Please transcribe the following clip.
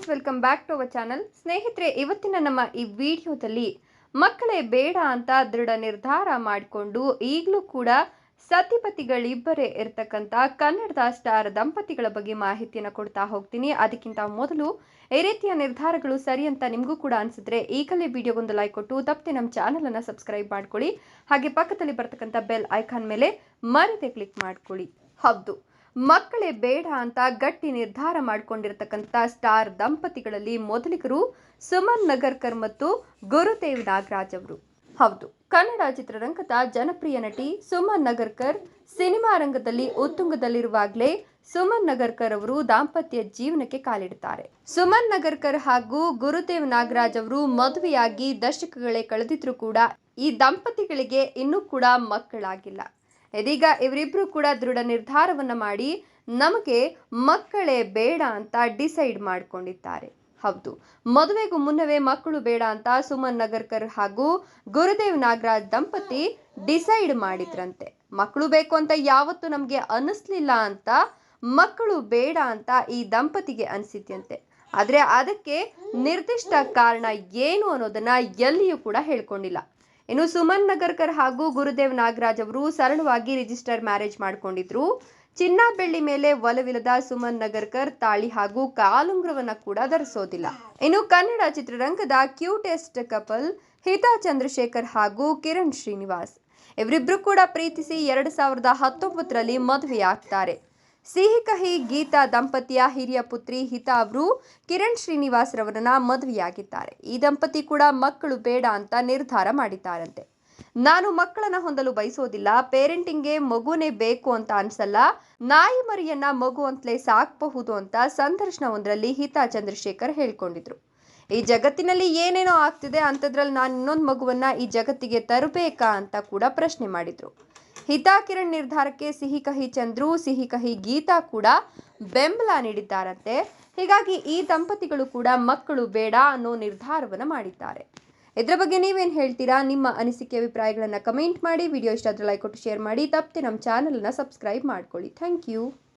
Friends welcome back to our channel ಸ್ನೇಹಿತರೆ, ಇವತ್ತಿನ ನಮ್ಮ ಈ ವಿಡಿಯೋದಲ್ಲಿ ಮಕ್ಕಳೇ ಬೇಡ ಅಂತ ದೃಢ ನಿರ್ಧಾರ ಮಾಡಿಕೊಂಡು ಈಗಲೂ ಕೂಡ ಸತಿಪತಿಗಳಿಬ್ಬರೇ ಇರ್ತಕ್ಕಂಥ ಕನ್ನಡದ ಸ್ಟಾರ್ ದಂಪತಿಗಳ ಬಗ್ಗೆ ಮಾಹಿತಿಯನ್ನು ಕೊಡ್ತಾ ಹೋಗ್ತೀನಿ. ಅದಕ್ಕಿಂತ ಮೊದಲು ಈ ರೀತಿಯ ನಿರ್ಧಾರಗಳು ಸರಿ ಅಂತ ನಿಮಗೂ ಕೂಡ ಅನಿಸಿದ್ರೆ ಈಗಲೇ ವಿಡಿಯೋಗೊಂದು ಲೈಕ್ ಕೊಟ್ಟು ತಪ್ಪದೆ ನಮ್ಮ ಚಾನಲನ್ನು ಸಬ್ಸ್ಕ್ರೈಬ್ ಮಾಡ್ಕೊಳ್ಳಿ. ಹಾಗೆ ಪಕ್ಕದಲ್ಲಿ ಬರ್ತಕ್ಕಂಥ ಬೆಲ್ ಐಕಾನ್ ಮೇಲೆ ಮರಿದೆ ಕ್ಲಿಕ್ ಮಾಡ್ಕೊಳ್ಳಿ. ಹೌದು. ಮಕ್ಕಳೇ ಬೇಡ ಅಂತ ಗಟ್ಟಿ ನಿರ್ಧಾರ ಮಾಡಿಕೊಂಡಿರತಕ್ಕಂಥ ಸ್ಟಾರ್ ದಂಪತಿಗಳಲ್ಲಿ ಮೊದಲಿಗರು ಸುಮನ್ ನಗರ್ಕರ್ ಮತ್ತು ಗುರುದೇವ್ ನಾಗರಾಜ್ ಅವರು. ಹೌದು, ಕನ್ನಡ ಚಿತ್ರರಂಗದ ಜನಪ್ರಿಯ ನಟಿ ಸುಮನ್ ನಗರ್ಕರ್ ಸಿನಿಮಾ ರಂಗದಲ್ಲಿ ಉತ್ತುಂಗದಲ್ಲಿರುವಾಗಲೇ ಸುಮನ್ ನಗರ್ಕರ್ ಅವರು ದಾಂಪತ್ಯ ಜೀವನಕ್ಕೆ ಕಾಲಿಡುತ್ತಾರೆ. ಸುಮನ್ ನಗರ್ಕರ್ ಹಾಗೂ ಗುರುದೇವ್ ನಾಗರಾಜ್ ಅವರು ಮದುವೆಯಾಗಿ ದಶಕಗಳೇ ಕಳೆದಿದ್ರು ಕೂಡ ಈ ದಂಪತಿಗಳಿಗೆ ಇನ್ನೂ ಕೂಡ ಮಕ್ಕಳಾಗಿಲ್ಲ. ಇದೀಗ ಇವರಿಬ್ರು ಕೂಡ ದೃಢ ನಿರ್ಧಾರವನ್ನ ಮಾಡಿ ನಮಗೆ ಮಕ್ಕಳೇ ಬೇಡ ಅಂತ ಡಿಸೈಡ್ ಮಾಡ್ಕೊಂಡಿದ್ದಾರೆ. ಹೌದು, ಮದುವೆಗೂ ಮುನ್ನವೇ ಮಕ್ಕಳು ಬೇಡ ಅಂತ ಸುಮನ್ ನಗರ್ಕರ್ ಹಾಗೂ ಗುರುದೇವ್ ನಾಗರಾಜ್ ದಂಪತಿ ಡಿಸೈಡ್ ಮಾಡಿದ್ರಂತೆ. ಮಕ್ಕಳು ಬೇಕು ಅಂತ ಯಾವತ್ತೂ ನಮಗೆ ಅನಿಸ್ಲಿಲ್ಲ ಅಂತ ಮಕ್ಕಳು ಬೇಡ ಅಂತ ಈ ದಂಪತಿಗೆ ಅನಿಸಿದ್ಯಂತೆ. ಆದರೆ ಅದಕ್ಕೆ ನಿರ್ದಿಷ್ಟ ಕಾರಣ ಏನು ಅನ್ನೋದನ್ನ ಎಲ್ಲಿಯೂ ಕೂಡ ಹೇಳ್ಕೊಂಡಿಲ್ಲ. ಇನ್ನು ಸುಮನ್ ನಗರ್ಕರ್ ಹಾಗೂ ಗುರುದೇವ್ ನಾಗರಾಜ್ ಅವರು ಸರಳವಾಗಿ ರಿಜಿಸ್ಟರ್ ಮ್ಯಾರೇಜ್ ಮಾಡಿಕೊಂಡಿದ್ರು. ಚಿನ್ನ ಬೆಳ್ಳಿ ಮೇಲೆ ಒಲವಿಲ್ಲದ ಸುಮನ್ ನಗರ್ಕರ್ ತಾಳಿ ಹಾಗೂ ಕಾಲುಂಗ್ರವನ್ನ ಕೂಡ ಧರಿಸೋದಿಲ್ಲ. ಇನ್ನು ಕನ್ನಡ ಚಿತ್ರರಂಗದ ಕ್ಯೂಟೆಸ್ಟ್ ಕಪಲ್ ಹಿತಾ ಚಂದ್ರಶೇಖರ್ ಹಾಗೂ ಕಿರಣ್ ಶ್ರೀನಿವಾಸ್. ಇವರಿಬ್ರು ಕೂಡ ಪ್ರೀತಿಸಿ ಎರಡು ಸಾವಿರದ ಹತ್ತೊಂಬತ್ತರಲ್ಲಿ ಮದುವೆಯಾಗ್ತಾರೆ. ಸಿಹಿ ಕಹಿ ಗೀತಾ ದಂಪತಿಯ ಹಿರಿಯ ಪುತ್ರಿ ಹಿತಾ ಅವರು ಕಿರಣ್ ಶ್ರೀನಿವಾಸ್ ರವರನ್ನ ಮದುವೆಯಾಗಿದ್ದಾರೆ. ಈ ದಂಪತಿ ಕೂಡ ಮಕ್ಕಳು ಬೇಡ ಅಂತ ನಿರ್ಧಾರ ಮಾಡಿದ್ದಾರಂತೆ. ನಾನು ಮಕ್ಕಳನ್ನ ಹೊಂದಲು ಬಯಸೋದಿಲ್ಲ, ಪೇರೆಂಟಿಂಗ್ಗೆ ಮಗುನೇ ಬೇಕು ಅಂತ ಅನ್ಸಲ್ಲ, ನಾಯಿ ಮರಿಯನ್ನ ಮಗು ಅಂತಲೇ ಸಾಕಬಹುದು ಅಂತ ಸಂದರ್ಶನವೊಂದರಲ್ಲಿ ಹಿತಾ ಚಂದ್ರಶೇಖರ್ ಹೇಳ್ಕೊಂಡಿದ್ರು. ಈ ಜಗತ್ತಿನಲ್ಲಿ ಏನೇನೋ ಆಗ್ತಿದೆ ಅಂಥದ್ರಲ್ಲಿ ನಾನು ಇನ್ನೊಂದು ಮಗುವನ್ನ ಈ ಜಗತ್ತಿಗೆ ತರಬೇಕಾ ಅಂತ ಕೂಡ ಪ್ರಶ್ನೆ ಮಾಡಿದ್ರು. ಹಿತಾ ಕಿರಣ್ ನಿರ್ಧಾರಕ್ಕೆ ಸಿಹಿ ಕಹಿ ಚಂದ್ರು, ಸಿಹಿ ಕಹಿ ಗೀತಾ ಕೂಡ ಬೆಂಬಲ ನೀಡಿದ್ದಾರಂತೆ. ಹೀಗಾಗಿ ಈ ದಂಪತಿಗಳು ಕೂಡ ಮಕ್ಕಳು ಬೇಡ ಅನ್ನೋ ನಿರ್ಧಾರವನ್ನು ಮಾಡಿದ್ದಾರೆ. ಇದರ ಬಗ್ಗೆ ನೀವೇನು ಹೇಳ್ತೀರಾ? ನಿಮ್ಮ ಅನಿಸಿಕೆ, ಅಭಿಪ್ರಾಯಗಳನ್ನು ಕಮೆಂಟ್ ಮಾಡಿ. ವಿಡಿಯೋ ಇಷ್ಟ ಆದರೆ ಲೈಕ್ ಕೊಟ್ಟು ಶೇರ್ ಮಾಡಿ. ತಪ್ಪದೆ ನಮ್ಮ ಚಾನಲನ್ನು ಸಬ್ಸ್ಕ್ರೈಬ್ ಮಾಡ್ಕೊಳ್ಳಿ. Thank you.